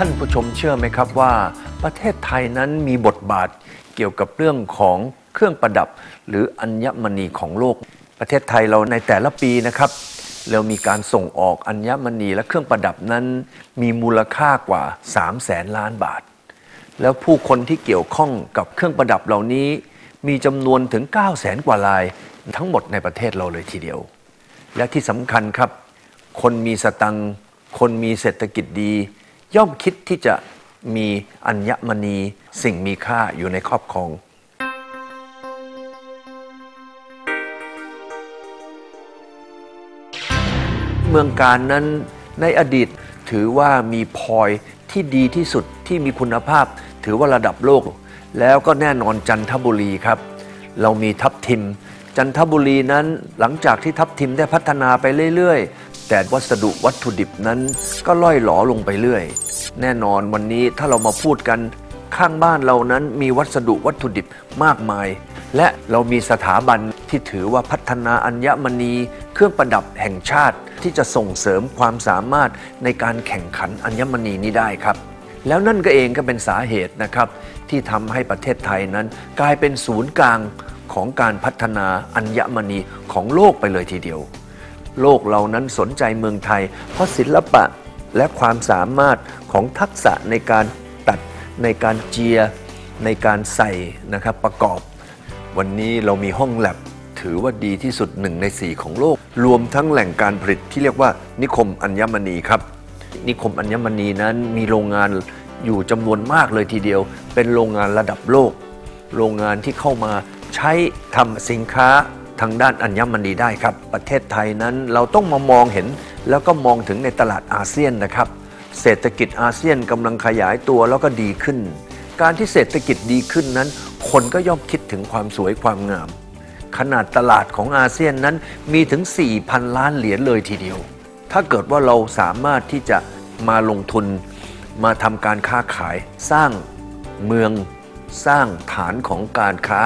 ท่านผู้ชมเชื่อไหมครับว่า ประเทศไทยนั้นมีบทบาทเกี่ยวกับเรื่องของเครื่องประดับ หรืออัญมณีของโลก ประเทศไทยเราในแต่ละปีนะครับ เรามีการส่งออกอัญมณีและเครื่องประดับนั้น มีมูลค่ากว่า3แสนล้านบาท แล้วผู้คนที่เกี่ยวข้องกับเครื่องประดับเหล่านี้ มีจำนวนถึง 9 0 0แสนกว่าลาย ทั้งหมดในประเทศเราเลยทีเดียว และที่สำคัญครับ คนมีสตังคนมีเศรษฐกิจดี ย่อมคิดที่จะมีอัญมณีสิ่งมีค่าอยู่ในครอบครอง เมืองการนั้นในอดีตถือว่ามีพลอยที่ดีที่สุดที่มีคุณภาพ ถือว่าระดับโลก แล้วก็แน่นอนจันทบุรีครับ เรามีทับทิม จันทบุรีนั้นหลังจากที่ทับทิมได้พัฒนาไปเรื่อยๆ แต่วัสดุวัตถุดิบนั้นก็ล่อยหลอลงไปเรื่อย แน่นอนวันนี้ถ้าเรามาพูดกันข้างบ้านเรานั้นมีวัสดุวัตถุดิบมากมาย และเรามีสถาบันที่ถือว่าพัฒนาอัญมณี เครื่องประดับแห่งชาติ ที่จะส่งเสริมความสามารถในการแข่งขันอัญมณีนี้ได้ครับ แล้วนั่นก็เองก็เป็นสาเหตุนะครับ ที่ทำให้ประเทศไทยนั้น กลายเป็นศูนย์กลางของการพัฒนาอัญมณีของโลกไปเลยทีเดียว โลกเรานั้นสนใจเมืองไทย เพราะศิลปะและความสามารถของทักษะในการตัดในการเจีย ในการใส่นะครับประกอบ วันนี้เรามีห้องแลบถือว่าดีที่สุดหนึ่งในสี่ของโลก รวมทั้งแหล่งการผลิตที่เรียกว่า นิคมอัญมณีครับ นิคมอัญมณีนั้นมีโรงงานอยู่จำนวนมากเลยทีเดียว เป็นโรงงานระดับโลก โรงงานที่เข้ามาใช้ทำสินค้า ทางด้านอัญมณีได้ครับ ประเทศไทยนั้นเราต้องมามองเห็น แล้วก็มองถึงในตลาดอาเซียนนะครับ เศรษฐกิจอาเซียนกำลังขยายตัวแล้วก็ดีขึ้น การที่เศรษฐกิจดีขึ้นนั้น คนก็ย่อมคิดถึงความสวยความงาม ขนาดตลาดของอาเซียนนั้นมีถึง 4,000 ล้านเหรียญเลยทีเดียว ถ้าเกิดว่าเราสามารถที่จะมาลงทุน มาทำการค้าขาย สร้างเมืองสร้างฐานของการค้า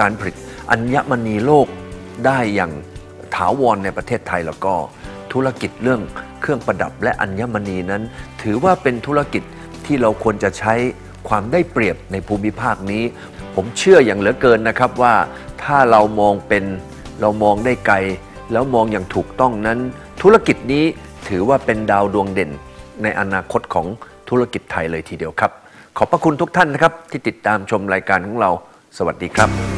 การผลิตอัญมณีโลก ได้อย่างถาวรในประเทศไทยแล้วก็ธุรกิจเรื่องเครื่องประดับและอัญมณีนั้น ถือว่าเป็นธุรกิจที่เราควรจะใช้ความได้เปรียบในภูมิภาคนี้ ผมเชื่ออย่างเหลือเกินนะครับว่าถ้าเรามองเป็นเรามองได้ไกล แล้วมองอย่างถูกต้องนั้น ธุรกิจนี้ถือว่าเป็นดาวดวงเด่น ในอนาคตของธุรกิจไทยเลยทีเดียวครับ ขอบพระคุณทุกท่านนะครับที่ติดตามชมรายการของเรา สวัสดีครับ